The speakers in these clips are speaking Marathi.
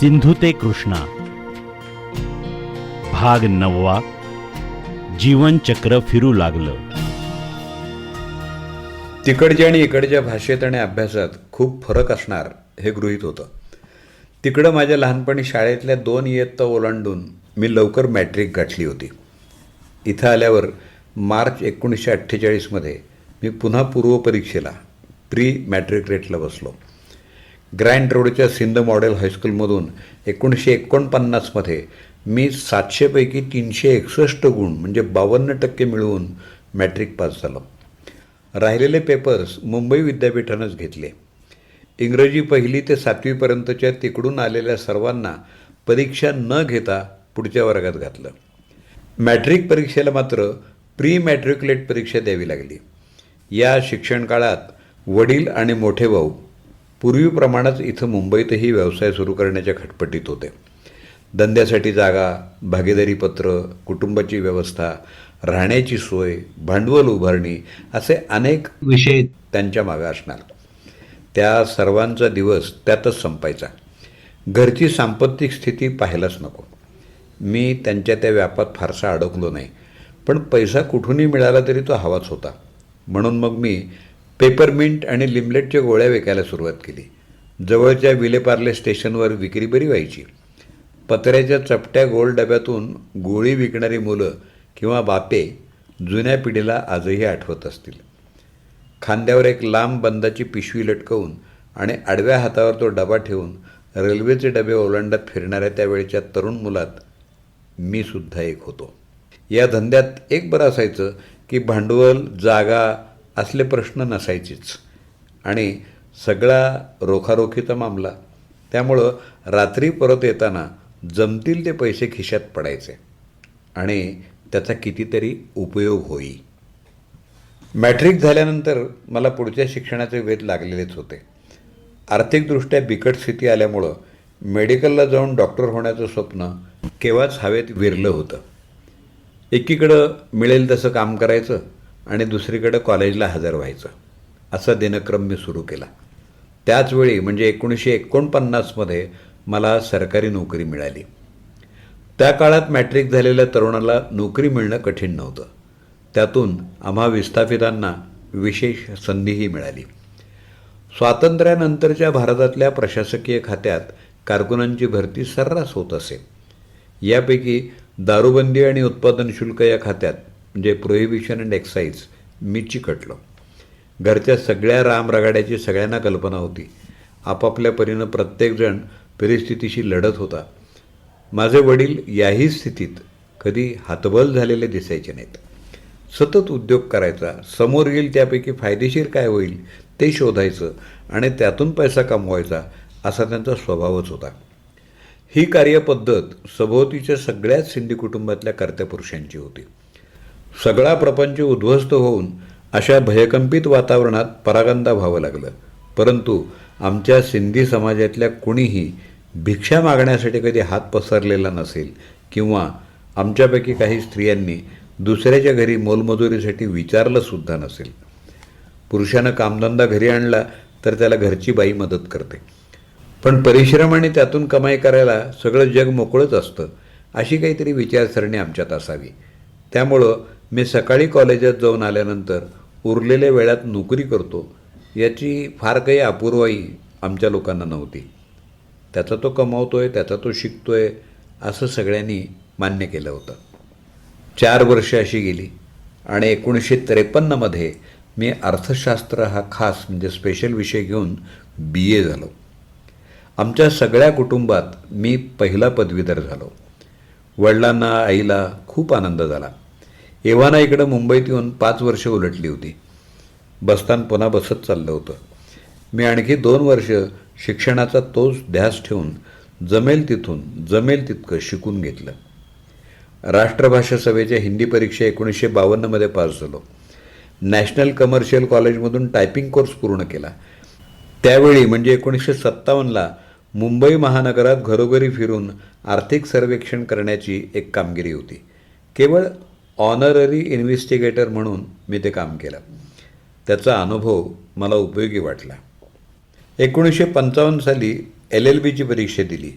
सिंधू ते कृष्णा. भाग नववा. जीवनचक्र फिरू लागलं. तिकडच्या आणि इकडच्या भाषेत आणि अभ्यासात खूप फरक असणार हे गृहीत होतं. तिकडं माझ्या लहानपणी शाळेतल्या दोन इयत्ता ओलांडून मी लवकर मॅट्रिक गाठली होती. इथं आल्यावर मार्च एकोणीसशे अठ्ठेचाळीसमध्ये मी पुन्हा पूर्वपरीक्षेला प्री मॅट्रिकरेटला बसलो. ग्रँड रोडच्या सिंध मॉडेल हायस्कूलमधून एकोणीसशे एकोणपन्नासमध्ये मी सातशेपैकी तीनशे एकसष्ट गुण म्हणजे बावन्न टक्के मिळवून मॅट्रिक पास झालो. राहिलेले पेपर्स मुंबई विद्यापीठानंच घेतले. इंग्रजी पहिली ते सातवीपर्यंतच्या तिकडून आलेल्या सर्वांना परीक्षा न घेता पुढच्या वर्गात घातलं. मॅट्रिक परीक्षेला मात्र प्री मॅट्रिक्युलेट परीक्षा द्यावी लागली. या शिक्षण काळात वडील आणि मोठे भाऊ पूर्वीप्रमाणेच इथं मुंबईतही व्यवसाय सुरू करण्याच्या खटपटीत होते. धंद्यासाठी जागा भागीदारी पत्र कुटुंबाची व्यवस्था राहण्याची सोय भांडवल उभारणी असे अनेक विषय त्यांच्या मागं असणार. त्या सर्वांचा दिवस त्यातच संपायचा. घरची सांपत्तिक स्थिती पाहायलाच नको. मी त्यांच्या त्या व्यापात फारसा अडकलो नाही पण पैसा कुठूनही मिळाला तरी तो हवाच होता. म्हणून मग मी पेपरमिंट आणि लिमलेटच्या गोळ्या विकायला सुरुवात केली. जवळच्या विलेपार्ले स्टेशनवर विक्री बरी व्हायची. पत्र्याच्या चपट्या गोल डब्यातून गोळी विकणारी मुलं किंवा बापे जुन्या पिढीला आजही आठवत असतील. खांद्यावर एक लांब बंदाची पिशवी लटकवून आणि आडव्या हातावर तो डबा ठेवून रेल्वेचे डबे ओलांडत फिरणाऱ्या त्यावेळच्या तरुण मुलात मी सुद्धा एक होतो. या धंद्यात एक बरं असायचं की भांडवल जागा असले प्रश्न नसायचेच. आणि सगळा रोखारोखीचा मामला. त्यामुळं रात्री परत येताना जमतील ते पैसे खिशात पडायचे. आणि त्याचा कितीतरी उपयोग होई. मॅट्रिक झाल्यानंतर मला पुढच्या शिक्षणाचे वेध लागलेलेच होते. आर्थिकदृष्ट्या बिकट स्थिती आल्यामुळं मेडिकलला जाऊन डॉक्टर होण्याचं स्वप्न केव्हाच हवेत विरलं होतं. एकीकडं मिळेल तसं काम करायचं आणि दुसरीकडं कॉलेजला हजर व्हायचं. असा दिनक्रम मी सुरू केला. त्याचवेळी म्हणजे एकोणीसशे एकोणपन्नासमध्ये मला सरकारी नोकरी मिळाली. त्या काळात मॅट्रिक झालेल्या तरुणाला नोकरी मिळणं कठीण नव्हतं. त्यातून आम्हा विस्थापितांना विशेष संधीही मिळाली. स्वातंत्र्यानंतरच्या भारतातल्या प्रशासकीय खात्यात कारकुनांची भरती सर्रास होत असे. यापैकी दारूबंदी आणि उत्पादन शुल्क या खात्यात म्हणजे प्रोहिबिशन अँड एक्साईज मी चिकटलो. घरच्या सगळ्या रामरगाड्याची सगळ्यांना कल्पना होती. आपापल्या परीनं प्रत्येकजण परिस्थितीशी लढत होता. माझे वडील याही स्थितीत कधी हातबल झालेले दिसायचे नाहीत. सतत उद्योग करायचा समोर येईल त्यापैकी फायदेशीर काय होईल ते शोधायचं आणि त्यातून पैसा कमवायचा असा त्यांचा स्वभावच होता. ही कार्यपद्धत सभोवतीच्या सगळ्याच सिंधी कुटुंबातल्या कर्त्या पुरुषांची होती. सगळा प्रपंच उद्ध्वस्त होऊन अशा भयकंपित वातावरणात परागंदा व्हावं लागलं. परंतु आमच्या सिंधी समाजातल्या कुणीही भिक्षा मागण्यासाठी कधी हात पसरलेला नसेल किंवा आमच्यापैकी काही स्त्रियांनी दुसऱ्याच्या घरी मोलमजुरीसाठी विचारलं सुद्धा नसेल. पुरुषानं कामधंदा घरी आणला तर त्याला घरची बाई मदत करते. पण परिश्रम आणि त्यातून कमाई करायला सगळं जग मोकळंच असतं अशी काहीतरी विचारसरणी आमच्यात असावी. त्यामुळं मी सकाळी कॉलेजात जाऊन आल्यानंतर उरलेल्या वेळात नोकरी करतो याची फार काही अपूर्वाई आमच्या लोकांना नव्हती. त्याचा तो कमावतो आहे त्याचा तो शिकतो आहे असं सगळ्यांनी मान्य केलं होतं. चार वर्ष अशी गेली आणि एकोणीसशे त्रेपन्नमध्ये मी अर्थशास्त्र हा खास म्हणजे स्पेशल विषय घेऊन बी ए झालो. आमच्या सगळ्या कुटुंबात मी पहिला पदवीधर झालो. वडिलांना आईला खूप आनंद झाला. एव्हाना इकडं मुंबईत येऊन पाच वर्ष उलटली होती. बसतान पुन्हा बसत चाललं होतं. मी आणखी दोन वर्ष शिक्षणाचा तोच ध्यास ठेवून जमेल तिथून जमेल तितकं शिकून घेतलं. राष्ट्रभाषा सभेच्या हिंदी परीक्षा एकोणीसशे बावन्नमध्ये पास झालो. नॅशनल कमर्शियल कॉलेजमधून टायपिंग कोर्स पूर्ण केला. त्यावेळी म्हणजे एकोणीसशे सत्तावन्नला मुंबई महानगरात घरोघरी फिरून आर्थिक सर्वेक्षण करण्याची एक कामगिरी होती. केवळ ऑनररी इन्व्हेस्टिगेटर म्हणून मी ते काम केलं. त्याचा अनुभव मला उपयोगी वाटला. एकोणीसशे पंचावन्न साली एल एल बीची परीक्षा दिली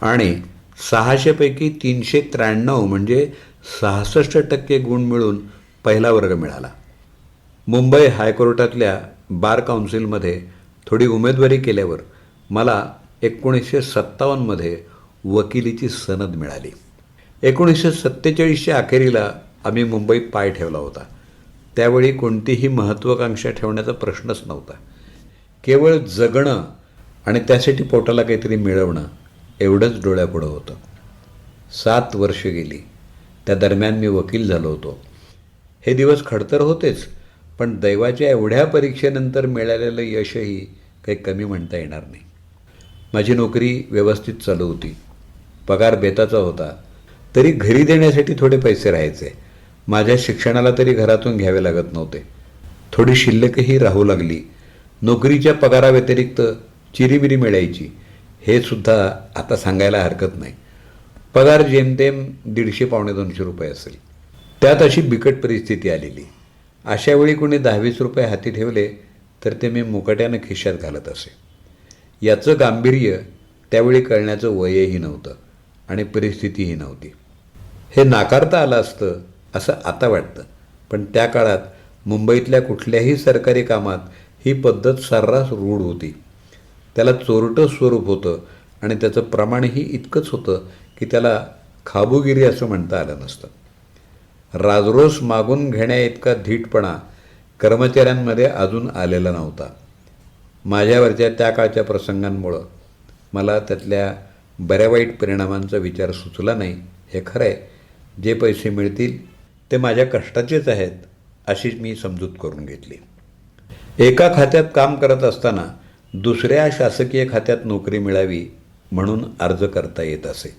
आणि सहाशेपैकी तीनशे त्र्याण्णव म्हणजे सहासष्ट टक्के गुण मिळून पहिला वर्ग मिळाला. मुंबई हायकोर्टातल्या बार काउन्सिलमध्ये थोडी उमेदवारी केल्यावर मला एकोणीसशे सत्तावन्नमध्ये वकिलीची सनद मिळाली. एकोणीसशे सत्तेचाळीसच्या अखेरीला आम्ही मुंबईत पाय ठेवला होता. त्यावेळी कोणतीही महत्त्वाकांक्षा ठेवण्याचा प्रश्नच नव्हता. केवळ जगणं आणि त्यासाठी पोटाला काहीतरी मिळवणं एवढंच डोळ्यापुढं होतं. सात वर्ष गेली. त्या दरम्यान मी वकील झालो होतो. हे दिवस खडतर होतेच पण दैवाच्या एवढ्या परीक्षेनंतर मिळालेलं यशही काही कमी म्हणता येणार नाही. माझी नोकरी व्यवस्थित चालू होती. पगार बेताचा होता. तरी घरी देण्यासाठी थोडे पैसे राहायचे. माझ्या शिक्षणाला तरी घरातून घ्यावे लागत नव्हते. थोडी शिल्लकही राहू लागली. नोकरीच्या पगाराव्यतिरिक्त चिरीबिरी मिळायची. हे सुद्धा आता सांगायला हरकत नाही. पगार जेमतेम दीडशे पावणे दोनशे रुपये असेल. त्यात अशी बिकट परिस्थिती आलेली. अशा वेळी कोणी दहावीस रुपये हाती ठेवले तर ते मी मुकाट्यानं खिशात घालत असे. याचं गांभीर्य त्यावेळी कळण्याचं वयही नव्हतं आणि परिस्थितीही नव्हती. हे नाकारता आलं असतं असं आता वाटतं. पण त्या काळात मुंबईतल्या कुठल्याही सरकारी कामात ही पद्धत सर्रास रूढ होती. त्याला चोरटं स्वरूप होतं आणि त्याचं प्रमाणही इतकंच होतं की त्याला खाबुगिरी असं म्हणता आलं नसतं. राजरोस मागून घेण्या इतका धीटपणा कर्मचाऱ्यांमध्ये अजून आलेला नव्हता. माझ्यावरच्या त्या काळच्या प्रसंगांमुळं मला त्यातल्या बऱ्या वाईट परिणामांचा विचार सुचला नाही हे खरं आहे जे पैसे मिळतील ते माझ्या कष्टाचेच आहेत अशीच मी समजूत करून घेतली. एका खात्यात काम करत असताना दुसऱ्या शासकीय खात्यात नोकरी मिळावी म्हणून अर्ज करता येत असे.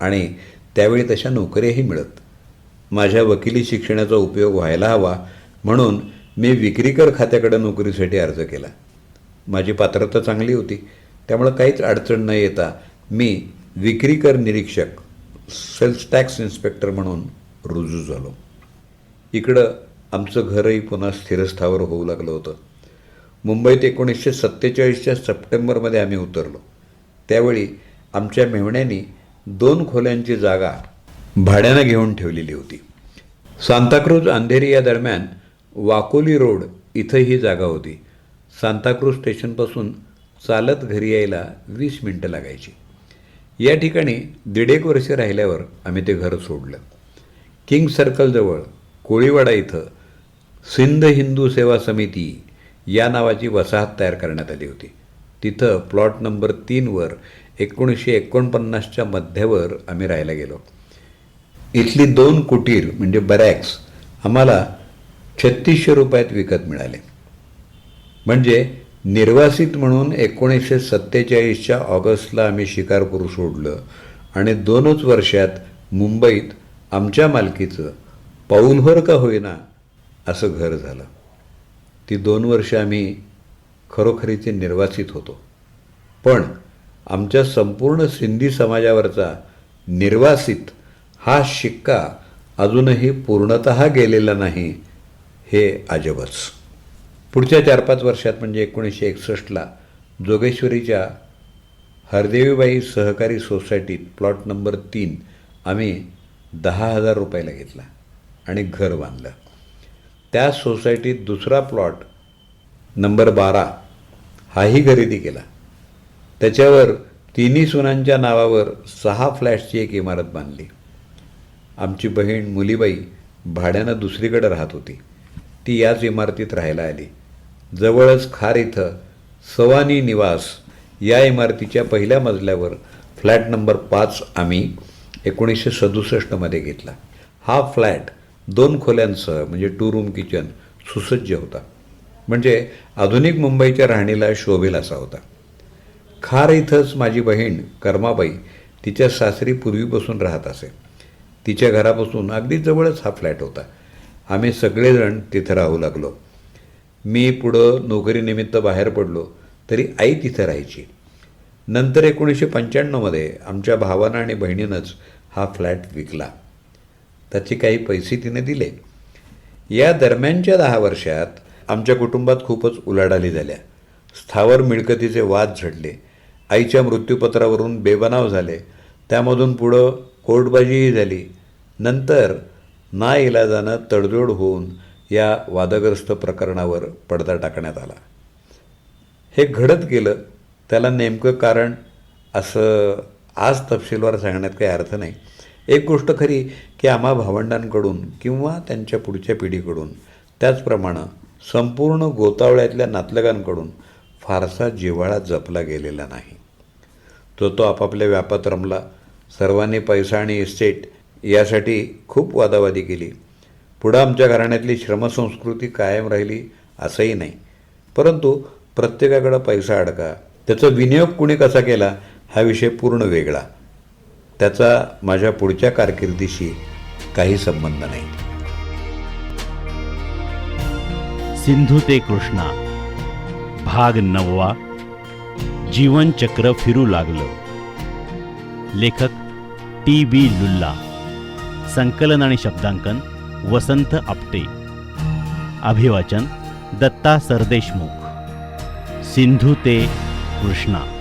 आणि त्यावेळी तशा नोकऱ्याही मिळत. माझ्या वकिली शिक्षणाचा उपयोग व्हायला हवा म्हणून मी विक्रीकर खात्याकडे नोकरीसाठी अर्ज केला. माझी पात्रता चांगली होती. त्यामुळं काहीच अडचण न येता मी विक्रीकर निरीक्षक सेल्स टॅक्स इन्स्पेक्टर म्हणून रुजू झालो. इकडं आमचं घरही पुन्हा स्थिरस्थावर होऊ लागलं होतं. मुंबईत एकोणीसशे सत्तेचाळीसच्या सप्टेंबरमध्ये आम्ही उतरलो. त्यावेळी आमच्या मेहण्यांनी दोन खोल्यांची जागा भाड्यानं घेऊन ठेवलेली होती. सांताक्रूज अंधेरी या दरम्यान वाकोली रोड इथं ही जागा होती. सांताक्रूज स्टेशनपासून चालत घरी यायला वीस मिनटं लागायची. या ठिकाणी दीड एक वर्षे राहिल्यावर आम्ही ते घर सोडलं. किंग सर्कलजवळ कोळीवाडा इथं सिंध हिंदू सेवा समिती या नावाची वसाहत तयार करण्यात आली होती. तिथं प्लॉट नंबर तीनवर एकोणीसशे एकोणपन्नासच्या मध्यावर आम्ही राहायला गेलो. इथली दोन कुटीर म्हणजे बरॅक्स आम्हाला छत्तीसशे रुपयात विकत मिळाले. म्हणजे निर्वासित म्हणून एकोणीसशे सत्तेचाळीसच्या ऑगस्टला आम्ही शिकारपूर सोडलं आणि दोनच वर्षात मुंबईत आमच्या मालकीचं पाऊलभर का होईना असं घर झालं. ती दोन वर्ष आम्ही खरोखरीचे निर्वासित होतो. पण आमच्या संपूर्ण सिंधी समाजावरचा निर्वासित हा शिक्का अजूनही पूर्णत गेलेला नाही हे अजबच. पुढच्या चार पाच वर्षात म्हणजे एकोणीसशे एकसष्टला जोगेश्वरीच्या हरदेवीबाई सहकारी सोसायटीत प्लॉट नंबर तीन आम्ही दहा हजार रुपयाला घेतला आणि घर बांधलं. त्या सोसायटीत दुसरा प्लॉट नंबर बारा हाही खरेदी केला. त्याच्यावर तिन्ही सुनांच्या नावावर सहा फ्लॅट्सची एक इमारत बांधली. आमची बहीण मुलीबाई भाड्यानं दुसरीकडे राहत होती. ती याच इमारतीत राहायला आली. जवळच खार इथं सवानी निवास या इमारतीच्या पहिल्या मजल्यावर फ्लॅट नंबर पाच आम्ही एकोणीसशे सदुसष्टमध्ये घेतला. हा फ्लॅट दोन खोल्यांसह म्हणजे टू रूम किचन सुसज्ज होता. म्हणजे आधुनिक मुंबईच्या राहणीला शोभेल असा होता. खार इथंच माझी बहीण कर्माबाई तिच्या सासरी पूर्वीपासून राहत असे. तिच्या घरापासून अगदी जवळच हा फ्लॅट होता. आम्ही सगळेजण तिथं राहू लागलो. मी पुढं नोकरीनिमित्त बाहेर पडलो तरी आई तिथं राहायची. नंतर एकोणीसशे पंच्याण्णवमध्ये आमच्या भावानं आणि बहिणीनंच हा फ्लॅट विकला. त्याचे काही पैसे तिने दिले. या दरम्यानच्या दहा वर्षात आमच्या कुटुंबात खूपच उलाढाली झाल्या. स्थावर मिळकतीचे वाद झडले. आईच्या मृत्यूपत्रावरून बेबनाव झाले. त्यामधून पुढं कोर्टबाजीही झाली. नंतर ना इलाजानं तडजोड होऊन या वादग्रस्त प्रकरणावर पडदा टाकण्यात आला. हे घडत गेलं त्याला नेमकं कारण असं आज तपशीलवार सांगण्यात काही अर्थ नाही. एक गोष्ट खरी की आम्हा भावंडांकडून किंवा त्यांच्या पुढच्या पिढीकडून त्याचप्रमाणे संपूर्ण गोतावळ्यातल्या नातलगांकडून फारसा जिव्हाळा जपला गेलेला नाही. तो तो आपापल्या व्यापात रमला. सर्वांनी पैसा आणि इस्टेट यासाठी खूप वादावादी केली. पुढं आमच्या घराण्यातली श्रमसंस्कृती कायम राहिली असंही नाही. परंतु प्रत्येकाकडं पैसा अडका. त्याचा विनियोग कुणी कसा केला? हा विषय पूर्ण वेगळा. त्याचा माझ्या पुढच्या कारकिर्दीशी काही संबंध नाही. सिंधू ते कृष्णा. भाग नववा. जीवनचक्र फिरू लागलं. लेखक टी बी लुल्ला. संकलन आणि शब्दांकन वसंत आपटे. अभिवाचन दत्ता सरदेशमुख. सिंधू ते कृष्णा.